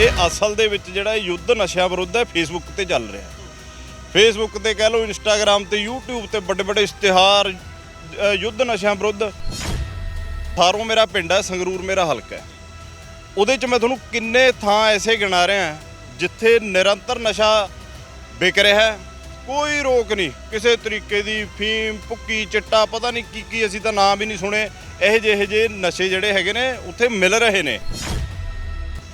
ਇਹ ਅਸਲ ਦੇ ਵਿੱਚ ਜਿਹੜਾ ਯੁੱਧ ਨਸ਼ਿਆਂ ਵਿਰੁੱਧ ਹੈ ਫੇਸਬੁੱਕ ਤੇ ਚੱਲ ਰਿਹਾ ਫੇਸਬੁੱਕ ਤੇ ਕਹਿ ਲਓ ਇੰਸਟਾਗ੍ਰam ਤੇ, YouTube ਤੇ ਵੱਡੇ ਵੱਡੇ ਇਸ਼ਤਿਹਾਰ ਯੁੱਧ ਨਸ਼ਿਆਂ ਵਿਰੁੱਧ। ਸਾਰੋਂ ਮੇਰਾ ਪਿੰਡ ਹੈ, ਸੰਗਰੂਰ ਮੇਰਾ ਹਲਕਾ ਹੈ। ਉਹਦੇ ਚ ਮੈਂ ਤੁਹਾਨੂੰ ਕਿੰਨੇ ਥਾਂ ਐਸੇ ਗਿਣਾ ਰਿਹਾ ਜਿੱਥੇ ਨਿਰੰਤਰ ਨਸ਼ਾ ਵਿਕ ਰਿਹਾ ਹੈ। ਕੋਈ ਰੋਕ ਨਹੀਂ, ਕਿਸੇ ਤਰੀਕੇ ਦੀ ਫੀਮ, ਭੁੱਕੀ, ਚਿੱਟਾ, ਪਤਾ ਨਹੀਂ ਕੀ ਕੀ ਅਸੀਂ ਤਾਂ ਨਾਮ ਵੀ ਨਹੀਂ ਸੁਣੇ। ਇਹੋ ਜਿਹੇ ਇਹੋ ਜਿਹੇ ਨਸ਼ੇ ਜਿਹੜੇ ਹੈਗੇ ਨੇ, ਉੱਥੇ ਮਿਲ ਰਹੇ ਨੇ।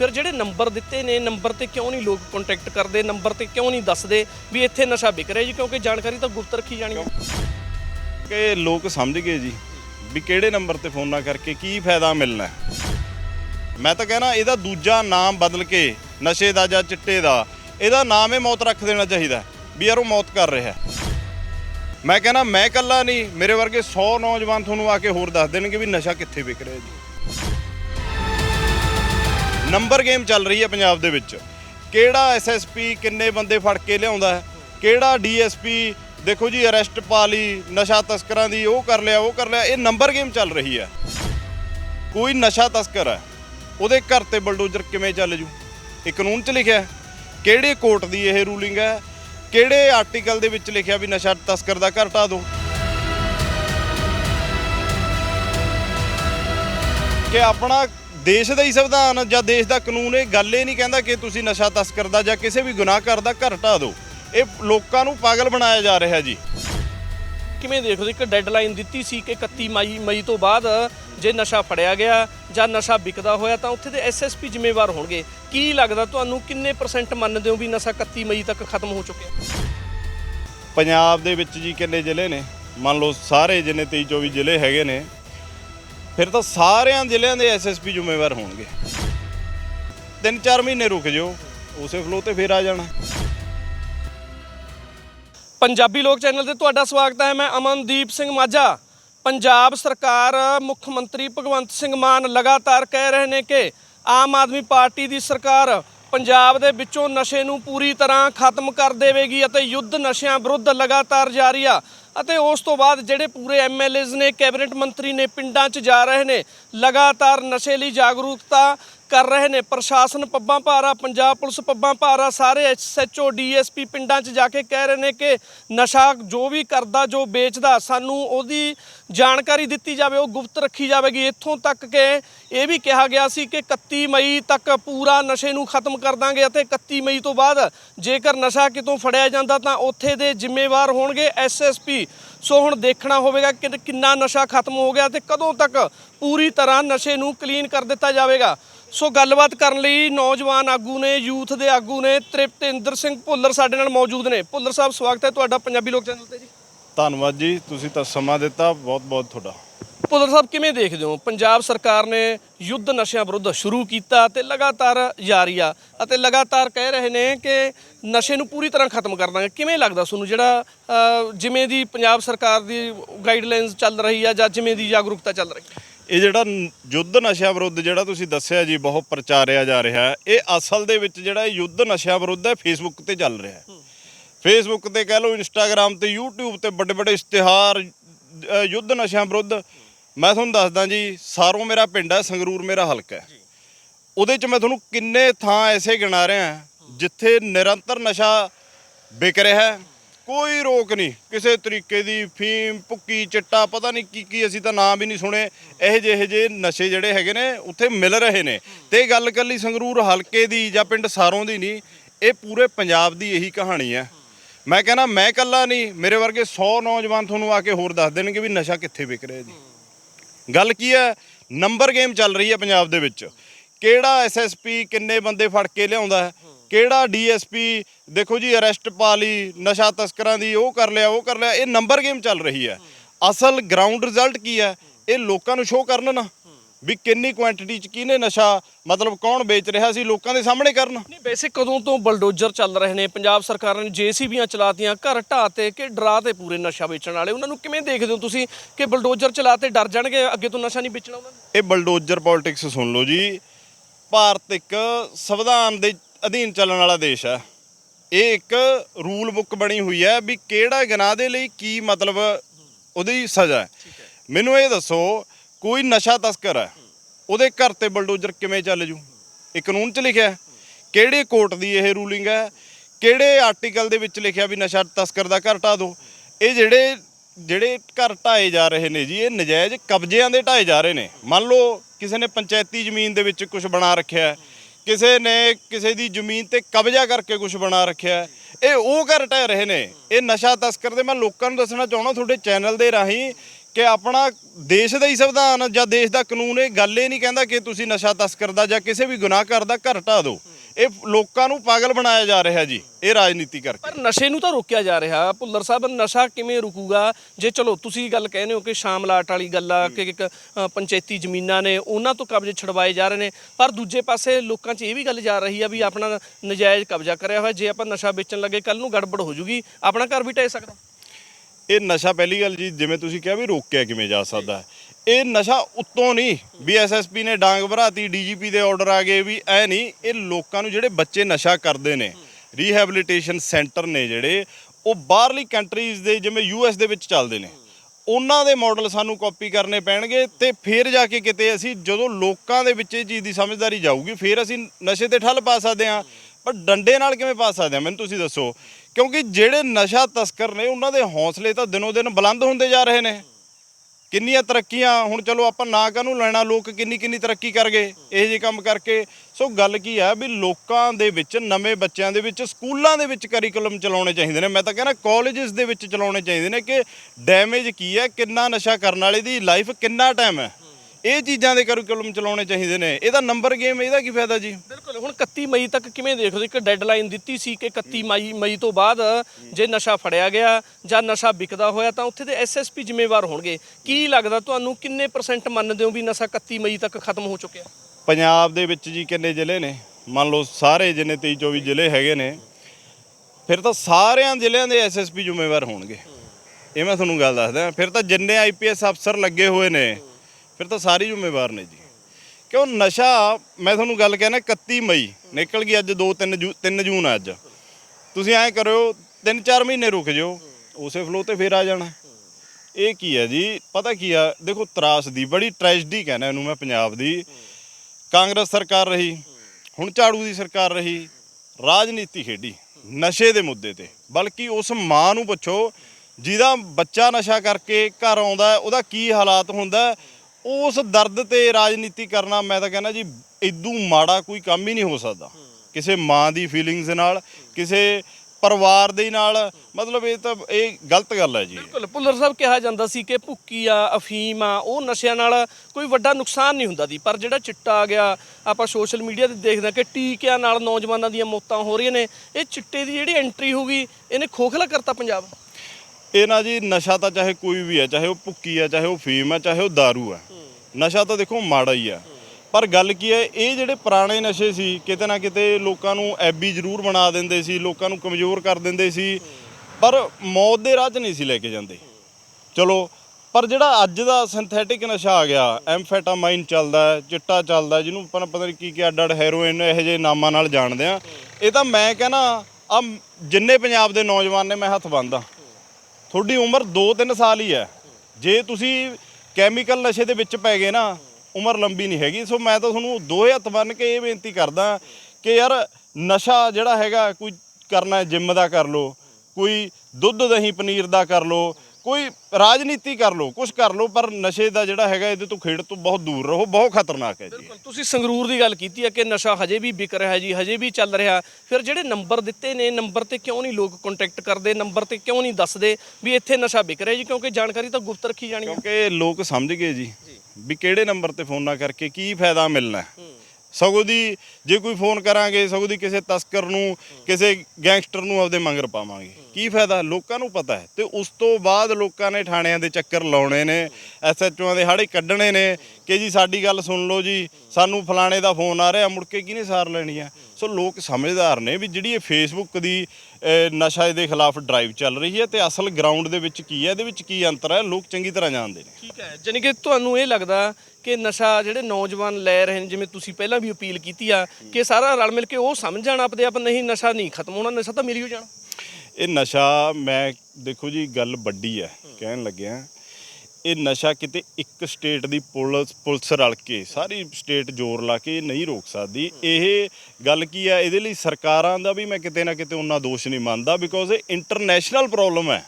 ਫਿਰ ਜਿਹੜੇ ਨੰਬਰ ਦਿੱਤੇ ਨੇ, ਨੰਬਰ ਤੇ ਕਿਉਂ ਨਹੀਂ ਲੋਕ ਕੰਟੈਕਟ ਕਰਦੇ, ਨੰਬਰ ਤੇ ਕਿਉਂ ਨਹੀਂ ਦੱਸਦੇ ਵੀ ਇੱਥੇ ਨਸ਼ਾ ਵਿਕ ਰਿਹਾ ਜੀ? ਕਿਉਂਕਿ ਜਾਣਕਾਰੀ ਤਾਂ ਗੁਪਤ ਰੱਖੀ ਜਾਣੀ ਹੈ। ਕਿ ਲੋਕ ਸਮਝ ਗਏ ਜੀ ਵੀ ਕਿਹੜੇ ਨੰਬਰ ਤੇ ਫੋਨਾਂ ਕਰਕੇ ਕੀ ਫਾਇਦਾ ਮਿਲਣਾ ਮੈਂ ਤਾਂ ਕਹਿਣਾ ਇਹਦਾ ਦੂਜਾ ਨਾਮ ਬਦਲ ਕੇ ਨਸ਼ੇ ਦਾ ਜਾਂ ਚਿੱਟੇ ਦਾ, ਇਹਦਾ ਨਾਮ ਹੀ ਮੌਤ ਰੱਖ ਦੇਣਾ ਚਾਹੀਦਾ ਵੀ ਯਾਰ ਉਹ ਮੌਤ ਕਰ ਰਿਹਾ ਮੈਂ ਕਹਿੰਦਾ ਮੈਂ ਇਕੱਲਾ ਨਹੀਂ, ਮੇਰੇ ਵਰਗੇ 100 ਨੌਜਵਾਨ ਤੁਹਾਨੂੰ ਆ ਕੇ ਹੋਰ ਦੱਸ ਦੇਣਗੇ ਵੀ ਨਸ਼ਾ ਕਿੱਥੇ ਵਿਕ ਰਿਹਾ ਜੀ। ਨੰਬਰ ਗੇਮ ਚੱਲ ਰਹੀ ਹੈ ਪੰਜਾਬ ਦੇ ਵਿੱਚ। ਕਿਹੜਾ ਐਸਐਸਪੀ ਕਿੰਨੇ ਬੰਦੇ ਫੜ ਕੇ ਲਿਆਉਂਦਾ ਹੈ? ਕਿਹੜਾ ਡੀਐਸਪੀ ਦੇਖੋ ਜੀ, ਅਰੈਸਟ ਪਾ ਲਈ, ਨਸ਼ਾ ਤਸਕਰਾਂ ਦੀ, ਉਹ ਕਰ ਲਿਆ, ਉਹ ਕਰ ਲਿਆ, ਇਹ ਨੰਬਰ ਗੇਮ ਚੱਲ ਰਹੀ ਹੈ। ਕੋਈ ਨਸ਼ਾ ਤਸਕਰ ਹੈ, ਉਹਦੇ ਘਰ ਤੇ ਬਲਡੋਜ਼ਰ ਕਿਵੇਂ ਚੱਲ ਜੂ? ਇਹ ਕਾਨੂੰਨ 'ਚ ਲਿਖਿਆ ਕਿਹੜੇ ਕੋਰਟ ਦੀ ਇਹ ਰੂਲਿੰਗ ਹੈ? ਕਿਹੜੇ ਆਰਟੀਕਲ ਦੇ ਵਿੱਚ ਲਿਖਿਆ ਵੀ ਨਸ਼ਾ ਤਸਕਰ ਦਾ ਘਰ ਢਾਹ ਦਿਓ ਕਿ ਆਪਣਾ ਦੇਸ਼ ਦਾ ਹੀ ਸੰਵਿਧਾਨ ਜਾਂ ਦੇਸ਼ ਦਾ ਕਾਨੂੰਨ ਇਹ ਗੱਲ ਇਹ ਨਹੀਂ ਕਹਿੰਦਾ ਕਿ ਤੁਸੀਂ ਨਸ਼ਾ ਤਸਕਰ ਦਾ ਜਾਂ ਕਿਸੇ ਵੀ ਗੁਨਾਹਗਰ ਦਾ ਘਰ ਢਾਹ ਦਿਓ। ਇਹ ਲੋਕਾਂ ਨੂੰ ਪਾਗਲ ਬਣਾਇਆ ਜਾ ਰਿਹਾ ਜੀ। ਕਿਵੇਂ ਦੇਖੋ ਇੱਕ ਡੈਡਲਾਈਨ ਦਿੱਤੀ ਸੀ ਕਿ 31 ਮਈ ਮਈ ਤੋਂ ਬਾਅਦ ਜੇ ਨਸ਼ਾ ਫੜਿਆ ਗਿਆ ਜਾਂ ਨਸ਼ਾ ਵਿਕਦਾ ਹੋਇਆ ਤਾਂ ਉੱਥੇ ਦੇ ਐਸਐਸਪੀ ਜ਼ਿੰਮੇਵਾਰ ਹੋਣਗੇ। ਕੀ ਲੱਗਦਾ ਤੁਹਾਨੂੰ ਕਿੰਨੇ ਪਰਸੈਂਟ ਮੰਨਦੇ ਹੋ ਵੀ ਨਸ਼ਾ 31 ਮਈ ਤੱਕ ਖਤਮ ਹੋ ਚੁੱਕਿਆ? ਪੰਜਾਬ ਦੇ ਵਿੱਚ ਜੀ ਕਿੰਨੇ ਜ਼ਿਲ੍ਹੇ ਨੇ? ਮੰਨ ਲਓ ਸਾਰੇ ਜਿੰਨੇ 23 24 ਜ਼ਿਲ੍ਹੇ ਹੈਗੇ ਨੇ ਫਿਰ ਤਾਂ ਸਾਰਿਆਂ ਜ਼ਿਲ੍ਹਿਆਂ ਦੇ ਐਸਐਸਪੀ ਜ਼ਿੰਮੇਵਾਰ ਹੋਣਗੇ। ਤਿੰਨ ਚਾਰ ਮਹੀਨੇ ਰੁਕ ਜਾਓ, ਉਸੇ ਫਲੋ ਤੇ ਫੇਰ ਆ ਜਾਣਾ। ਪੰਜਾਬੀ ਲੋਕ ਚੈਨਲ ਤੇ ਤੁਹਾਡਾ ਸਵਾਗਤ ਹੈ, ਮੈਂ ਅਮਨਦੀਪ ਸਿੰਘ ਮਾਝਾ। ਪੰਜਾਬ ਸਰਕਾਰ, ਮੁੱਖ ਮੰਤਰੀ ਭਗਵੰਤ ਸਿੰਘ ਮਾਨ ਲਗਾਤਾਰ ਕਹਿ ਰਹੇ ਨੇ ਕਿ ਆਮ ਆਦਮੀ ਪਾਰਟੀ ਦੀ ਸਰਕਾਰ ਪੰਜਾਬ ਦੇ ਵਿੱਚੋਂ ਨਸ਼ੇ ਨੂੰ ਪੂਰੀ ਤਰ੍ਹਾਂ ਖਤਮ ਕਰ ਦੇਵੇਗੀ ਅਤੇ ਯੁੱਧ ਨਸ਼ਿਆਂ ਵਿਰੁੱਧ ਲਗਾਤਾਰ ਜਾਰੀ ਆ। ਅਤੇ ਉਸ ਤੋਂ ਬਾਅਦ ਜਿਹੜੇ ਪੂਰੇ ਐਮਐਲਏਜ਼ ਨੇ, ਕੈਬਨਿਟ ਮੰਤਰੀ ਨੇ ਪਿੰਡਾਂ 'ਚ ਜਾ ਰਹੇ ਨੇ, ਲਗਾਤਾਰ ਨਸ਼ੇ ਲਈ ਜਾਗਰੂਕਤਾ ਕਰ ਰਹੇ ਨੇ। ਪ੍ਰਸ਼ਾਸਨ ਪੱਬਾਂ ਭਾਰਾ, ਪੰਜਾਬ ਪੁਲਿਸ ਪੱਬਾਂ ਭਾਰਾ, ਸਾਰੇ ਐਸਐਚਓ ਡੀਐਸਪੀ ਪਿੰਡਾਂ 'ਚ ਜਾ ਕੇ ਕਹਿ ਰਹੇ ਨੇ ਕਿ ਨਸ਼ਾ ਜੋ ਵੀ ਕਰਦਾ, ਜੋ ਵੇਚਦਾ, ਸਾਨੂੰ ਉਹਦੀ ਜਾਣਕਾਰੀ ਦਿੱਤੀ ਜਾਵੇ, ਉਹ ਗੁਪਤ ਰੱਖੀ ਜਾਵੇਗੀ। ਇੱਥੋਂ ਤੱਕ ਕਿ ਇਹ ਵੀ ਕਿਹਾ ਗਿਆ ਸੀ ਕਿ 31 ਮਈ ਤੱਕ ਪੂਰਾ ਨਸ਼ੇ ਨੂੰ ਖਤਮ ਕਰ ਦਾਂਗੇ ਅਤੇ 31 ਮਈ ਤੋਂ ਬਾਅਦ ਜੇਕਰ ਨਸ਼ਾ ਕਿਤੋਂ ਫੜਿਆ ਜਾਂਦਾ ਤਾਂ ਉੱਥੇ ਦੇ ਜ਼ਿੰਮੇਵਾਰ ਹੋਣਗੇ ਐਸਐਸਪੀ ਸੋ ਹੁਣ ਦੇਖਣਾ ਹੋਵੇਗਾ ਕਿ ਕਿੰਨਾ ਨਸ਼ਾ ਖਤਮ ਹੋ ਗਿਆ ਤੇ ਕਦੋਂ ਤੱਕ ਪੂਰੀ ਤਰ੍ਹਾਂ ਨਸ਼ੇ ਨੂੰ ਕਲੀਨ ਕਰ ਦਿੱਤਾ ਜਾਵੇਗਾ। ਸੋ ਗੱਲਬਾਤ ਕਰਨ ਲਈ ਨੌਜਵਾਨ ਆਗੂ ਨੇ ਯੂਥ ਦੇ ਆਗੂ ਨੇ ਤ੍ਰਿਪਤਿੰਦਰ ਸਿੰਘ ਭੁੱਲਰ ਸਾਡੇ ਨਾਲ ਮੌਜੂਦ ਨੇ। ਭੁੱਲਰ ਸਾਹਿਬ ਸਵਾਗਤ ਹੈ ਤੁਹਾਡਾ ਪੰਜਾਬੀ ਲੋਕ ਚੈਨਲ ਤੇ ਜੀ। ਧੰਨਵਾਦ ਜੀ ਤੁਸੀਂ ਤਾਂ ਸਮਾਂ ਦਿੱਤਾ ਬਹੁਤ ਬਹੁਤ ਤੁਹਾਡਾ। ਭੁੱਲਰ ਸਾਹਿਬ ਕਿਵੇਂ ਦੇਖਦੇ ਹੋ? ਪੰਜਾਬ ਸਰਕਾਰ ਨੇ ਯੁੱਧ ਨਸ਼ਿਆਂ ਵਿਰੁੱਧ ਸ਼ੁਰੂ ਕੀਤਾ ਤੇ ਲਗਾਤਾਰ ਜਾਰੀ ਆ ਅਤੇ ਲਗਾਤਾਰ ਕਹਿ ਰਹੇ ਨੇ ਕਿ ਨਸ਼ੇ ਨੂੰ ਪੂਰੀ ਤਰ੍ਹਾਂ ਖਤਮ ਕਰ ਦਾਂਗੇ। ਕਿਵੇਂ ਲੱਗਦਾ ਤੁਹਾਨੂੰ ਜਿਹੜਾ ਜਿਵੇਂ ਦੀ ਪੰਜਾਬ ਸਰਕਾਰ ਦੀ ਗਾਈਡਲਾਈਨਸ ਚੱਲ ਰਹੀ ਆ ਜਾਂ ਜਿਵੇਂ ਦੀ ਜਾਗਰੂਕਤਾ ਚੱਲ ਰਹੀ ਹੈ ਇਹ ਜਿਹੜਾ ਯੁੱਧ ਨਸ਼ਿਆਂ ਵਿਰੁੱਧ ਜਿਹੜਾ ਤੁਸੀਂ ਦੱਸਿਆ ਜੀ ਬਹੁਤ ਪ੍ਰਚਾਰਿਆ ਜਾ ਰਿਹਾ ਹੈ ਇਹ ਅਸਲ ਦੇ ਵਿੱਚ ਜਿਹੜਾ ਇਹ ਯੁੱਧ ਨਸ਼ਿਆਂ ਵਿਰੁੱਧ ਹੈ ਫੇਸਬੁੱਕ ਤੇ ਚੱਲ ਰਿਹਾ ਹੈ। ਫੇਸਬੁੱਕ ਤੇ ਕਹਿ ਲਓ ਇੰਸਟਾਗ੍ਰam ਤੇ YouTube ਤੇ ਵੱਡੇ ਵੱਡੇ ਇਸ਼ਤਿਹਾਰ ਯੁੱਧ ਨਸ਼ਿਆਂ ਵਿਰੁੱਧ। ਮੈਂ ਤੁਹਾਨੂੰ ਦੱਸਦਾ ਜੀ ਸਾਰੋਂ ਮੇਰਾ ਪਿੰਡ ਹੈ ਸੰਗਰੂਰ ਮੇਰਾ ਹਲਕਾ ਹੈ। ਉਹਦੇ ਚ ਮੈਂ ਤੁਹਾਨੂੰ ਕਿੰਨੇ ਥਾਂ ਐਸੇ ਗਿਣਾ ਰਿਹਾ ਜਿੱਥੇ ਨਿਰੰਤਰ ਨਸ਼ਾ ਵਿਕ ਰਿਹਾ ਹੈ। ਕੋਈ ਰੋਕ ਨਹੀਂ। ਕਿਸੇ ਤਰੀਕੇ ਦੀ ਫੀਮ, ਭੁੱਕੀ, ਚਿੱਟਾ, ਪਤਾ ਨਹੀਂ ਕੀ ਕੀ ਅਸੀਂ ਤਾਂ ਨਾਮ ਵੀ ਨਹੀਂ ਸੁਣੇ। ਇਹੋ ਜਿਹੇ ਇਹੋ ਜਿਹੇ ਨਸ਼ੇ ਜਿਹੜੇ ਹੈਗੇ ਨੇ, ਉੱਥੇ ਮਿਲ ਰਹੇ ਨੇ। ਤੇ ਇਹ ਗੱਲ ਕੱਲੀ ਸੰਗਰੂਰ ਹਲਕੇ ਦੀ ਜਾਂ ਪਿੰਡ ਸਾਰੋਂ ਦੀ ਨਹੀਂ, ਇਹ ਪੂਰੇ ਪੰਜਾਬ ਦੀ ਇਹੀ ਕਹਾਣੀ ਹੈ। ਮੈਂ ਕਹਿੰਦਾ, ਮੈਂ ਇਕੱਲਾ ਨਹੀਂ, ਮੇਰੇ ਵਰਗੇ 100 ਨੌਜਵਾਨ ਤੁਹਾਨੂੰ ਆ ਕੇ ਹੋਰ ਦੱਸ ਦੇਣਗੇ ਵੀ ਨਸ਼ਾ ਕਿੱਥੇ ਵਿਕ ਰਿਹਾ ਜੀ। ਗੱਲ ਕੀ ਹੈ, ਨੰਬਰ ਗੇਮ ਚੱਲ ਰਹੀ ਹੈ ਪੰਜਾਬ ਦੇ ਵਿੱਚ। ਕਿਹੜਾ ਐਸਐਸਪੀ ਕਿੰਨੇ ਬੰਦੇ ਫੜ ਕੇ ਲਿਆਉਂਦਾ ਕਿਹੜਾ ਡੀਐਸਪੀ ਦੇਖੋ ਜੀ ਅਰੈਸਟ ਪਾ ਲਈ ਨਸ਼ਾ ਤਸਕਰਾਂ ਦੀ ਉਹ ਕਰ ਲਿਆ ਉਹ ਕਰ ਲਿਆ ਇਹ ਨੰਬਰ ਗੇਮ ਚੱਲ ਰਹੀ ਹੈ। ਅਸਲ ਗਰਾਊਂਡ ਰਿਜ਼ਲਟ ਕੀ ਹੈ? ਇਹ ਲੋਕਾਂ ਨੂੰ ਸ਼ੋਅ ਕਰਨ ਨਾ ਵੀ ਕਿੰਨੀ ਕੁਆਂਟੀਟੀ ਚ ਕਿਹਨੇ ਨਸ਼ਾ ਮਤਲਬ ਕੌਣ ਵੇਚ ਰਿਹਾ ਸੀ ਲੋਕਾਂ ਦੇ ਸਾਹਮਣੇ ਕਰਨ। ਨਹੀਂ ਵੈਸੇ ਕਦੋਂ ਤੋਂ ਬਲਡੋਜ਼ਰ ਚੱਲ ਰਹੇ ਨੇ ਪੰਜਾਬ ਸਰਕਾਰ ਨੇ ਜੇਸੀਬੀਆਂ ਚਲਾਤੀਆਂ ਘਰ ਢਾਤੇ ਕਿ ਡਰਾ ਤੇ ਪੂਰੇ ਨਸ਼ਾ ਵੇਚਣ ਵਾਲੇ ਉਹਨਾਂ ਨੂੰ ਕਿਵੇਂ ਦੇਖਦੇ ਹੋ ਤੁਸੀਂ ਕਿ ਬਲਡੋਜ਼ਰ ਚਲਾਤੇ ਡਰ ਜਾਣਗੇ ਅੱਗੇ ਤੋਂ ਨਸ਼ਾ ਨਹੀਂ ਵੇਚਣਾ ਉਹਨਾਂ ਨੇ? ਇਹ ਬਲਡੋਜ਼ਰ ਪੋਲਿਟਿਕਸ ਸੁਣ ਲਓ ਜੀ ਭਾਰਤ ਇੱਕ ਸੰਵਿਧਾਨ ਦੇ ਅਧੀਨ ਚੱਲਣ ਵਾਲਾ ਦੇਸ਼ ਹੈ। ਇਹ ਇੱਕ ਰੂਲ ਬੁੱਕ ਬਣੀ ਹੋਈ ਹੈ ਵੀ ਕਿਹੜਾ ਗੁਨਾਹ ਦੇ ਲਈ ਕੀ ਮਤਲਬ ਉਹਦੀ ਸਜ਼ਾ ਹੈ। ਮੈਨੂੰ ਇਹ ਦੱਸੋ ਕੋਈ ਨਸ਼ਾ ਤਸਕਰ ਹੈ ਉਹਦੇ ਘਰ ਤੇ ਬਲਡੋਜ਼ਰ ਕਿਵੇਂ ਚੱਲ ਜੂ? ਇਹ ਕਾਨੂੰਨ 'ਚ ਲਿਖਿਆ ਕਿਹੜੇ ਕੋਰਟ ਦੀ ਇਹ ਰੂਲਿੰਗ ਹੈ? ਕਿਹੜੇ ਆਰਟੀਕਲ ਦੇ ਵਿੱਚ ਲਿਖਿਆ ਵੀ ਨਸ਼ਾ ਤਸਕਰ ਦਾ ਘਰ ਢਾਹ ਦਿਓ ਇਹ ਜਿਹੜੇ ਜਿਹੜੇ ਘਰ ਢਾਏ ਜਾ ਰਹੇ ਨੇ ਜੀ ਇਹ ਨਜਾਇਜ਼ ਕਬਜ਼ਿਆਂ ਦੇ ਢਾਏ ਜਾ ਰਹੇ ਨੇ। ਮੰਨ ਲਓ ਕਿਸੇ ਨੇ ਪੰਚਾਇਤੀ ਜ਼ਮੀਨ ਦੇ ਵਿੱਚ ਕੁਝ ਬਣਾ ਰੱਖਿਆ ਕਿਸੇ ਨੇ ਕਿਸੇ ਦੀ ਜ਼ਮੀਨ ਤੇ ਕਬਜ਼ਾ ਕਰਕੇ ਕੁਝ ਬਣਾ ਰੱਖਿਆ ਇਹ ਉਹ ਘਰ ਢਹਿ ਰਹੇ ਨੇ। ਇਹ ਨਸ਼ਾ ਤਸਕਰ ਦੇ, ਮੈਂ ਲੋਕਾਂ ਨੂੰ ਦੱਸਣਾ ਚਾਹੁੰਦਾ, ਤੁਹਾਡੇ ਚੈਨਲ ਦੇ ਰਾਹੀਂ ਕਿ ਆਪਣਾ ਦੇਸ਼ ਦਾ ਹੀ ਸੰਵਿਧਾਨ ਜਾਂ ਦੇਸ਼ ਦਾ ਕਾਨੂੰਨ, ਇਹ ਗੱਲ ਇਹ ਨਹੀਂ ਕਹਿੰਦਾ ਕਿ ਤੁਸੀਂ ਨਸ਼ਾ ਤਸਕਰ ਦਾ ਜਾਂ ਕਿਸੇ ਵੀ ਗੁਨਾਹਗਰ ਦਾ ਘਰ ਢਾਹ ਦਿਓ। ਇਹ ਲੋਕਾਂ ਨੂੰ ਪਾਗਲ ਬਣਾਇਆ ਜਾ ਰਿਹਾ ਜੀ ਇਹ ਰਾਜਨੀਤੀ ਕਰਕੇ। ਪਰ ਨਸ਼ੇ ਨੂੰ ਤਾਂ ਰੋਕਿਆ ਜਾ ਰਿਹਾ। ਭੁੱਲਰ ਸਾਹਿਬ ਨਸ਼ਾ ਕਿਵੇਂ ਰੁਕੂਗਾ? ਜੇ ਚਲੋ ਤੁਸੀਂ ਗੱਲ ਕਹਿੰਦੇ ਹੋ ਕਿ ਸ਼ਾਮਲਾਟ ਵਾਲੀ ਗੱਲ ਆ ਕਿ ਇੱਕ ਪੰਚਾਇਤੀ ਜ਼ਮੀਨਾਂ ਨੇ ਉਹਨਾਂ ਤੋਂ ਕਬਜ਼ੇ ਛਡਵਾਏ ਜਾ ਰਹੇ ਨੇ। ਪਰ ਦੂਜੇ ਪਾਸੇ ਲੋਕਾਂ 'ਚ ਇਹ ਵੀ ਗੱਲ ਜਾ ਰਹੀ ਆ ਵੀ ਆਪਣਾ ਨਜਾਇਜ਼ ਕਬਜ਼ਾ ਕਰਿਆ ਹੋਇਆ ਜੇ ਆਪਾਂ ਨਸ਼ਾ ਵੇਚਣ ਲੱਗੇ ਕੱਲ ਨੂੰ ਗੜਬੜ ਹੋ ਜੂਗੀ। ਆਪਣਾ ਘਰ ਵੀ ਢਹਿ ਸਕਦਾ। ਇਹ ਨਸ਼ਾ ਪਹਿਲੀ ਗੱਲ ਜੀ ਜਿਵੇਂ ਤੁਸੀਂ ਕਿਹਾ ਵੀ ਰੋਕਿਆ ਕਿਵੇਂ ਜਾ ਸਕਦਾ। ਹੈ। ਇਹ ਨਸ਼ਾ ਉੱਤੋਂ ਨਹੀਂ। ਵੀ ਐਸਐਸਪੀ ਨੇ ਡਾਂਗ ਭਰਾਤੀ ਡੀਜੀਪੀ ਦੇ ਆਰਡਰ ਆ ਗਏ ਵੀ ਐ ਨਹੀਂ, ਇਹ ਲੋਕਾਂ ਨੂੰ ਜਿਹੜੇ ਬੱਚੇ ਨਸ਼ਾ ਕਰਦੇ ਨੇ ਰੀਹੈਬਿਲਿਟੇਸ਼ਨ ਸੈਂਟਰ ਨੇ ਜਿਹੜੇ, ਉਹ ਬਾਹਰਲੀ ਕੰਟਰੀਜ਼ ਦੇ ਜਿਵੇਂ ਯੂਐਸ ਦੇ ਵਿੱਚ ਚੱਲਦੇ ਨੇ। ਉਹਨਾਂ ਦੇ ਮਾਡਲ ਸਾਨੂੰ ਕਾਪੀ ਕਰਨੇ ਪੈਣਗੇ ਤੇ ਫਿਰ ਜਾ ਕੇ ਕਿਤੇ ਅਸੀਂ ਜਦੋਂ ਲੋਕਾਂ ਦੇ ਵਿੱਚ ਇਹ ਚੀਜ਼ ਦੀ ਸਮਝਦਾਰੀ ਜਾਊਗੀ, ਫਿਰ ਅਸੀਂ ਨਸ਼ੇ ਤੇ ਠੱਲ ਪਾ ਸਕਦੇ ਹਾਂ। ਪਰ ਡੰਡੇ ਨਾਲ ਕਿਵੇਂ ਪਾ ਸਕਦੇ ਹਾਂ? ਮੈਨੂੰ ਤੁਸੀਂ ਦੱਸੋ। ਕਿਉਂਕਿ ਜਿਹੜੇ ਨਸ਼ਾ ਤਸਕਰ ਨੇ, ਉਹਨਾਂ ਦੇ ਹੌਸਲੇ ਤਾਂ ਦਿਨੋ ਦਿਨ ਬੁਲੰਦ ਹੁੰਦੇ ਜਾ ਰਹੇ ਨੇ। ਕਿੰਨੀਆਂ ਤਰੱਕੀਆਂ? ਹੁਣ ਚਲੋ ਆਪਾਂ ਨਾ ਕਾਹਨੂੰ ਲੈਣਾ, ਲੋਕ ਕਿੰਨੀ ਕਿੰਨੀ ਤਰੱਕੀ ਕਰ ਗਏ, ਇਹ ਜਿਹੇ ਕੰਮ ਕਰਕੇ। ਸੋ ਗੱਲ ਕੀ ਹੈ ਵੀ ਲੋਕਾਂ ਦੇ ਵਿੱਚ, ਨਵੇਂ ਬੱਚਿਆਂ ਦੇ ਵਿੱਚ, ਸਕੂਲਾਂ ਦੇ ਵਿੱਚ ਕਰਿਕੂਲਮ ਚਲਾਉਣੇ ਚਾਹੀਦੇ ਨੇ। ਮੈਂ ਤਾਂ ਕਹਿੰਦਾ ਕਾਲਜਸ ਦੇ ਵਿੱਚ ਚਲਾਉਣੇ ਚਾਹੀਦੇ ਨੇ ਕਿ ਡੈਮੇਜ ਕੀ ਹੈ, ਕਿੰਨਾ ਨਸ਼ਾ ਕਰਨ ਵਾਲੇ ਦੀ ਲਾਈਫ ਕਿੰਨਾ ਟਾਈਮ ਹੈ? ਇਹ ਚੀਜ਼ਾਂ ਦੇ ਕਰਿਕੂਲਮ ਚਲਾਉਣੇ ਚਾਹੀਦੇ ਨੇ। ਇਹਦਾ ਨੰਬਰ ਗੇਮ ਇਹਦਾ ਕੀ ਫਾਇਦਾ ਜੀ? ਬਿਲਕੁਲ ਹੁਣ 31 ਮਈ ਤੱਕ ਕਿਵੇਂ ਦੇਖਦੇ ਇੱਕ ਡੈਡਲਾਈਨ ਦਿੱਤੀ ਸੀ ਕਿ 31 ਮਈ ਮਈ ਤੋਂ ਬਾਅਦ ਜੇ ਨਸ਼ਾ ਫੜਿਆ ਗਿਆ ਜਾਂ ਨਸ਼ਾ ਵਿਕਦਾ ਹੋਇਆ ਤਾਂ ਉੱਥੇ ਦੇ ਐਸਐਸਪੀ ਜ਼ਿੰਮੇਵਾਰ ਹੋਣਗੇ। ਕੀ ਲੱਗਦਾ ਤੁਹਾਨੂੰ ਕਿੰਨੇ ਪਰਸੈਂਟ ਮੰਨਦੇ ਹੋ ਵੀ ਨਸ਼ਾ 31 ਮਈ ਤੱਕ ਖਤਮ ਹੋ ਚੁੱਕਿਆ? ਪੰਜਾਬ ਦੇ ਵਿੱਚ ਜੀ ਕਿੰਨੇ ਜ਼ਿਲ੍ਹੇ ਨੇ? ਮੰਨ ਲਓ ਸਾਰੇ ਜਿੰਨੇ 23 24 ਜ਼ਿਲ੍ਹੇ ਹੈਗੇ ਨੇ ਫਿਰ ਤਾਂ ਸਾਰਿਆਂ ਜ਼ਿਲ੍ਹਿਆਂ ਦੇ ਐਸਐਸਪੀ ਜ਼ਿੰਮੇਵਾਰ ਹੋਣਗੇ। ਇਹ ਮੈਂ ਤੁਹਾਨੂੰ ਗੱਲ ਦੱਸਦਾ। ਫਿਰ ਤਾਂ ਜਿੰਨੇ ਆਈਪੀਐਸ ਅਫਸਰ ਲੱਗੇ ਹੋਏ ਨੇ ਫਿਰ ਤਾਂ ਸਾਰੇ ਜ਼ਿੰਮੇਵਾਰ ਨੇ ਜੀ। ਕਿਉਂ ਨਸ਼ਾ, ਮੈਂ ਤੁਹਾਨੂੰ ਗੱਲ ਕਹਿਣਾ 31 ਮਈ, ਨਿਕਲ ਗਈ ਅੱਜ 2 3 ਜੂ 3 ਜੂਨ ਆ ਅੱਜ। ਤੁਸੀਂ ਐਂ ਕਰਿਓ 3-4 ਮਹੀਨੇ ਰੁਕ ਜਿਓ, ਉਸੇ ਫਲੋ ਤੇ ਫੇਰ ਆ ਜਾਣਾ। ਇਹ ਕੀ ਹੈ ਜੀ? ਪਤਾ ਕੀ ਆ? ਦੇਖੋ, ਤਰਾਸ ਦੀ, ਬੜੀ ਟ੍ਰੈਜਡੀ ਕਹਿੰਦਾ ਇਹਨੂੰ ਮੈਂ ਪੰਜਾਬ ਦੀ। ਕਾਂਗਰਸ ਸਰਕਾਰ ਰਹੀ, ਹੁਣ ਝਾੜੂ ਦੀ ਸਰਕਾਰ ਰਹੀ, ਰਾਜਨੀਤੀ ਖੇਡੀ, ਨਸ਼ੇ ਦੇ ਮੁੱਦੇ ਤੇ। ਬਲਕਿ ਉਸ ਮਾਂ ਨੂੰ ਪੁੱਛੋ, ਜਿਹਦਾ ਬੱਚਾ ਨਸ਼ਾ ਕਰਕੇ ਘਰ ਆਉਂਦਾ, ਉਹਦਾ ਕੀ ਹਾਲਾਤ ਹੁੰਦਾ ਉਸ ਦਰਦ ਤੇ ਰਾਜਨੀਤੀ ਕਰਨਾ, ਮੈਂ ਤਾਂ ਕਹਿੰਦਾ ਜੀ ਇਦੋਂ ਮਾੜਾ ਕੋਈ ਕੰਮ ਹੀ ਨਹੀਂ ਹੋ ਸਕਦਾ। ਕਿਸੇ ਮਾਂ ਦੀ ਫੀਲਿੰਗਸ ਨਾਲ, ਕਿਸੇ ਪਰਿਵਾਰ ਦੇ ਨਾਲ, ਮਤਲਬ ਇਹ ਤਾਂ, ਇਹ ਗਲਤ ਗੱਲ ਹੈ ਜੀ। ਬਿਲਕੁਲ, ਭੁੱਲਰ ਸਾਹਿਬ ਕਿਹਾ ਜਾਂਦਾ ਸੀ ਕਿ ਭੁੱਕੀ ਆ, ਅਫੀਮ ਆ, ਉਹ ਨਸ਼ਿਆਂ ਨਾਲ ਕੋਈ ਵੱਡਾ ਨੁਕਸਾਨ ਨਹੀਂ ਹੁੰਦਾ ਦੀ ਪਰ ਜਿਹੜਾ ਚਿੱਟਾ ਆ ਗਿਆ, ਆਪਾਂ ਸੋਸ਼ਲ ਮੀਡੀਆ ਤੇ ਦੇਖਦੇ ਹਾਂ ਕਿ ਟੀਕਿਆਂ ਨਾਲ ਨੌਜਵਾਨਾਂ ਦੀਆਂ ਮੌਤਾਂ ਹੋ ਰਹੀਆਂ ਨੇ। ਇਹ ਚਿੱਟੇ ਦੀ ਜਿਹੜੀ ਐਂਟਰੀ ਹੋ ਗਈ, ਇਹਨੇ ਖੋਖਲਾ ਕਰਤਾ ਪੰਜਾਬ। ਇਹ ਨਾ ਜੀ, ਨਸ਼ਾ ਤਾਂ ਚਾਹੇ ਕੋਈ ਵੀ ਹੈ, ਚਾਹੇ ਉਹ ਭੁੱਕੀ ਹੈ, ਚਾਹੇ ਉਹ ਫੀਮ ਹੈ, ਚਾਹੇ ਉਹ दारू ਹੈ। ਨਸ਼ਾ ਤਾਂ ਦੇਖੋ ਮਾੜਾ ਹੀ ਹੈ। ਪਰ ਗੱਲ ਕੀ ਹੈ, ਇਹ ਜਿਹੜੇ ਪੁਰਾਣੇ ਨਸ਼ੇ ਸੀ, ਕਿਤੇ ਨਾ ਕਿਤੇ ਲੋਕਾਂ ਨੂੰ ਐਬੀ ਜ਼ਰੂਰ ਬਣਾ ਦਿੰਦੇ ਸੀ, ਲੋਕਾਂ ਨੂੰ ਕਮਜ਼ੋਰ ਕਰ ਦਿੰਦੇ ਸੀ। ਪਰ ਮੌਤ ਦੇ ਰਾਹ 'ਚ ਨਹੀਂ ਸੀ ਲੈ ਕੇ ਜਾਂਦੇ। ਚਲੋ, ਪਰ ਜਿਹੜਾ ਅੱਜ ਦਾ ਸਿੰਥੈਟਿਕ ਨਸ਼ਾ ਆ ਗਿਆ ਐਮਫੈਟਾਮਾਈਨ ਚੱਲਦਾ ਹੈ, ਚਿੱਟਾ ਚੱਲਦਾ ਜਿਹਨੂੰ ਆਪਾਂ ਪਤਾ ਨਹੀਂ ਕੀ ਕੀ ਅੱਡ ਅੱਡ ਹੈਰੋਇਨ ਇਹੋ ਜਿਹੇ ਨਾਮਾਂ ਨਾਲ ਜਾਣਦੇ ਆ ਇਹ ਤਾਂ ਮੈਂ ਕਹਿੰਦਾ ਆ ਜਿੰਨੇ ਪੰਜਾਬ ਦੇ ਨੌਜਵਾਨ ਨੇ, ਮੈਂ ਹੱਥ ਬੰਨਦਾ। ਤੁਹਾਡੀ ਉਮਰ 2-3 ਸਾਲ ਹੀ ਹੈ। ਜੇ ਤੁਸੀਂ ਕੈਮੀਕਲ ਨਸ਼ੇ ਦੇ ਵਿੱਚ ਪੈ ਗਏ ਨਾ, ਉਮਰ ਲੰਬੀ ਨਹੀਂ ਹੈਗੀ। ਸੋ ਮੈਂ ਤਾਂ ਤੁਹਾਨੂੰ ਦੋਹੇ ਹੱਥ ਬੰਨ ਕੇ ਇਹ ਬੇਨਤੀ ਕਰਦਾ ਕਿ ਯਾਰ ਨਸ਼ਾ ਜਿਹੜਾ ਹੈਗਾ, ਕੋਈ ਕਰਨਾ ਜਿੰਮ ਦਾ ਕਰ ਲੋ ਕੋਈ ਦੁੱਧ ਦਹੀਂ ਪਨੀਰ ਦਾ ਕਰ ਲੋ ਕੋਈ ਰਾਜਨੀਤੀ ਕਰ ਲੋ ਕੁਝ ਕਰ ਲੋ ਪਰ ਨਸ਼ੇ ਦਾ ਜਿਹੜਾ ਹੈਗਾ ਇਹਦੇ ਤੋਂ ਖੇਡ ਤੋਂ ਬਹੁਤ ਦੂਰ ਰਹੋ ਬਹੁਤ ਖਤਰਨਾਕ ਹੈ ਜੀ ਬਿਲਕੁਲ ਤੁਸੀਂ ਸੰਗਰੂਰ ਦੀ ਗੱਲ ਕੀਤੀ ਹੈ ਕਿ ਨਸ਼ਾ ਹਜੇ ਵੀ ਵਿਕ ਰਿਹਾ ਜੀ ਹਜੇ ਵੀ ਚੱਲ ਰਿਹਾ। ਫਿਰ ਜਿਹੜੇ ਨੰਬਰ ਦਿੱਤੇ ਨੇ ਨੰਬਰ ਤੇ ਕਿਉਂ ਨਹੀਂ ਲੋਕ ਕੰਟੈਕਟ ਕਰਦੇ ਨੰਬਰ ਤੇ ਕਿਉਂ ਨਹੀਂ ਦੱਸਦੇ ਵੀ ਇੱਥੇ ਨਸ਼ਾ ਵਿਕ ਰਿਹਾ ਜੀ? ਕਿਉਂਕਿ ਜਾਣਕਾਰੀ ਤਾਂ ਗੁਪਤ ਰੱਖੀ ਜਾਣੀ ਹੈ। ਕਿਉਂਕਿ ਲੋਕ ਸਮਝ ਗਏ ਜੀ ਵੀ ਕਿਹੜੇ ਨੰਬਰ ਤੇ ਫੋਨ ਨਾ ਕਰਕੇ ਕੀ ਫਾਇਦਾ ਮਿਲਣਾ ਹੈ। ਸਗੋਂ ਦੀ ਜੇ ਕੋਈ ਫੋਨ ਕਰਾਂਗੇ, ਸਗੋਂ ਦੀ ਕਿਸੇ ਤਸਕਰ ਨੂੰ, ਕਿਸੇ ਗੈਂਗਸਟਰ ਨੂੰ ਆਪਦੇ ਮੰਗਰ ਪਾਵਾਂਗੇ। ਕੀ ਫਾਇਦਾ? ਲੋਕਾਂ ਨੂੰ ਪਤਾ ਹੈ। ਤੇ ਉਸ ਤੋਂ ਬਾਅਦ ਲੋਕਾਂ ਨੇ ਥਾਣਿਆਂ ਦੇ ਚੱਕਰ ਲਾਉਣੇ ਨੇ ਐਸਐਚਓਆਂ ਦੇ ਹਾੜੇ ਕੱਢਣੇ ਨੇ ਕਿ ਜੀ ਸਾਡੀ ਗੱਲ ਸੁਣ ਲਓ ਜੀ ਸਾਨੂੰ ਫਲਾਣੇ ਦਾ ਫੋਨ ਆ ਰਿਹਾ ਮੁੜ ਕੇ ਕਿਹਨੇ ਸਾਰ ਲੈਣੀ ਆ? ਸੋ ਲੋਕ ਸਮਝਦਾਰ ਨੇ ਵੀ ਜਿਹੜੀ ਇਹ ਫੇਸਬੁੱਕ ਦੀ ਨਸ਼ਾ ਦੇ ਖਿਲਾਫ ਡਰਾਈਵ ਚੱਲ ਰਹੀ ਹੈ ਤੇ ਅਸਲ ਗਰਾਊਂਡ ਦੇ ਵਿੱਚ ਕੀ ਹੈ ਇਹਦੇ ਵਿੱਚ ਕੀ ਅੰਤਰ ਹੈ ਲੋਕ ਚੰਗੀ ਤਰ੍ਹਾਂ ਜਾਣਦੇ ਨੇ। ਠੀਕ ਹੈ ਜਾਣੀ ਕਿ ਤੁਹਾਨੂੰ ਇਹ ਲੱਗਦਾ ਕਿ ਨਸ਼ਾ ਜਿਹੜੇ ਨੌਜਵਾਨ ਲੈ ਰਹੇ ਨੇ ਜਿਵੇਂ ਤੁਸੀਂ ਪਹਿਲਾਂ ਵੀ ਅਪੀਲ ਕੀਤੀ ਆ ਕਿ ਸਾਰਾ ਰਲ ਮਿਲ ਕੇ ਉਹ ਸਮਝਣ ਆਪਦੇ ਆਪ ਨਹੀਂ ਨਸ਼ਾ ਨਹੀਂ ਖਤਮ ਹੋਣਾ ਨਸ਼ਾ ਤਾਂ ਮਿਲ ਹੀ ਜਾਣਾ। ਇਹ ਨਸ਼ਾ ਮੈਂ ਦੇਖੋ ਜੀ ਗੱਲ ਵੱਡੀ ਹੈ ਕਹਿਣ ਲੱਗਿਆ। ਇਹ ਨਸ਼ਾ ਕਿਤੇ ਇੱਕ ਸਟੇਟ ਦੀ ਪੁਲਿਸ ਪੁਲਿਸ ਰਲ ਕੇ, ਸਾਰੀ ਸਟੇਟ ਜ਼ੋਰ ਲਾ ਕੇ ਇਹ ਨਹੀਂ ਰੋਕ ਸਕਦੀ। ਇਹ ਗੱਲ ਕੀ ਹੈ ਇਹਦੇ ਲਈ ਸਰਕਾਰਾਂ ਦਾ ਵੀ ਮੈਂ ਕਿਤੇ ਨਾ ਕਿਤੇ ਉਹਨਾਂ ਦੋਸ਼ ਨਹੀਂ ਮੰਨਦਾ ਬਿਕੋਜ਼ ਇਹ ਇੰਟਰਨੈਸ਼ਨਲ ਪ੍ਰੋਬਲਮ ਹੈ।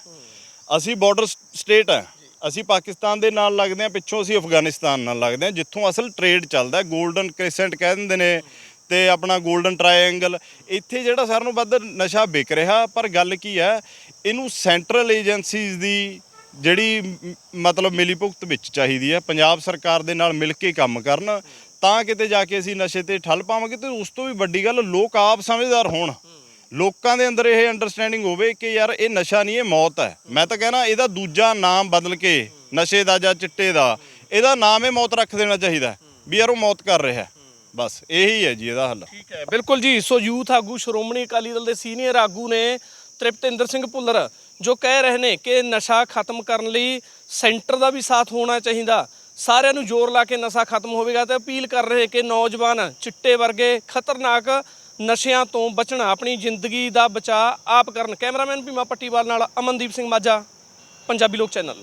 ਅਸੀਂ ਬਾਰਡਰ ਸਟੇਟ ਹੈ। ਅਸੀਂ ਪਾਕਿਸਤਾਨ ਦੇ ਨਾਲ ਲੱਗਦੇ ਹਾਂ, ਪਿੱਛੋਂ ਅਸੀਂ ਅਫਗਾਨਿਸਤਾਨ ਨਾਲ ਲੱਗਦੇ ਹਾਂ, ਜਿੱਥੋਂ ਅਸਲ ਟ੍ਰੇਡ ਚੱਲਦਾ ਹੈ। 골ਡਨ ਕ੍ਰਿਸੈਂਟ ਕਹਿ ਦਿੰਦੇ ਨੇ ਤੇ ਆਪਣਾ 골ਡਨ ਟ੍ਰਾਇੰਗਲ ਇੱਥੇ ਜਿਹੜਾ ਸਾਰਿਆਂ ਨੂੰ ਵੱਧ ਨਸ਼ਾ ਵਿਕ ਰਿਹਾ, ਪਰ ਗੱਲ ਕੀ ਹੈ, ਇਹਨੂੰ ਸੈਂਟਰਲ ਏਜੰਸੀਜ਼ ਦੀ ਜਿਹੜੀ ਮਤਲਬ ਮਿਲੀ ਭੁਗਤ ਵਿੱਚ ਚਾਹੀਦੀ ਹੈ ਪੰਜਾਬ ਸਰਕਾਰ ਦੇ ਨਾਲ ਮਿਲ ਕੇ ਕੰਮ ਕਰਨ, ਤਾਂ ਕਿਤੇ ਜਾ ਕੇ ਅਸੀਂ ਨਸ਼ੇ ਤੇ ਠੱਲ ਪਾਵਾਂਗੇ ਤੇ ਉਸ ਤੋਂ ਵੀ ਵੱਡੀ ਗੱਲ ਲੋਕ ਆਪ ਸਮਝਦਾਰ ਹੋਣ। ਲੋਕਾਂ ਦੇ ਅੰਦਰ ਇਹ ਅੰਡਰਸਟੈਂਡਿੰਗ ਹੋਵੇ ਕਿ ਯਾਰ ਇਹ ਨਸ਼ਾ ਨਹੀਂ, ਇਹ ਮੌਤ ਹੈ। ਮੈਂ ਤਾਂ ਕਹਿਣਾ ਇਹਦਾ ਦੂਜਾ ਨਾਮ ਬਦਲ ਕੇ, ਨਸ਼ੇ ਦਾ ਜਾਂ ਚਿੱਟੇ ਦਾ, ਇਹਦਾ ਨਾਮ ਇਹ ਮੌਤ ਰੱਖ ਦੇਣਾ ਚਾਹੀਦਾ ਵੀ ਯਾਰ ਉਹ ਮੌਤ ਕਰ ਰਿਹਾ ਬਸ, ਇਹੀ ਹੈ ਜੀ ਇਹਦਾ ਹੱਲ। ਠੀਕ ਹੈ, ਬਿਲਕੁਲ ਜੀ। ਸੋ ਯੂਥ ਆਗੂ ਸ਼੍ਰੋਮਣੀ ਅਕਾਲੀ ਦਲ ਦੇ ਸੀਨੀਅਰ ਆਗੂ ਨੇ ਤ੍ਰਿਪਤਿੰਦਰ ਸਿੰਘ ਭੁੱਲਰ ਜੋ ਕਹਿ ਰਹੇ ਨੇ ਕਿ ਨਸ਼ਾ ਖਤਮ ਕਰਨ ਲਈ ਸੈਂਟਰ ਦਾ ਵੀ ਸਾਥ ਹੋਣਾ ਚਾਹੀਦਾ। ਸਾਰਿਆਂ ਨੂੰ ਜ਼ੋਰ ਲਾ ਕੇ ਨਸ਼ਾ ਖਤਮ ਹੋਵੇਗਾ ਤੇ ਅਪੀਲ ਕਰ ਰਹੇ ਕਿ ਨੌਜਵਾਨ ਚਿੱਟੇ ਵਰਗੇ ਖਤਰਨਾਕ ਨਸ਼ਿਆਂ ਤੋਂ ਬਚਣਾ, ਆਪਣੀ ਜ਼ਿੰਦਗੀ ਦਾ ਬਚਾਅ ਆਪ ਕਰਨ। ਕੈਮਰਾਮੈਨ ਭੀਮਾ ਪੱਟੀਵਾਲ ਨਾਲ ਅਮਨਦੀਪ ਸਿੰਘ ਮਾਝਾ, ਪੰਜਾਬੀ ਲੋਕ ਚੈਨਲ।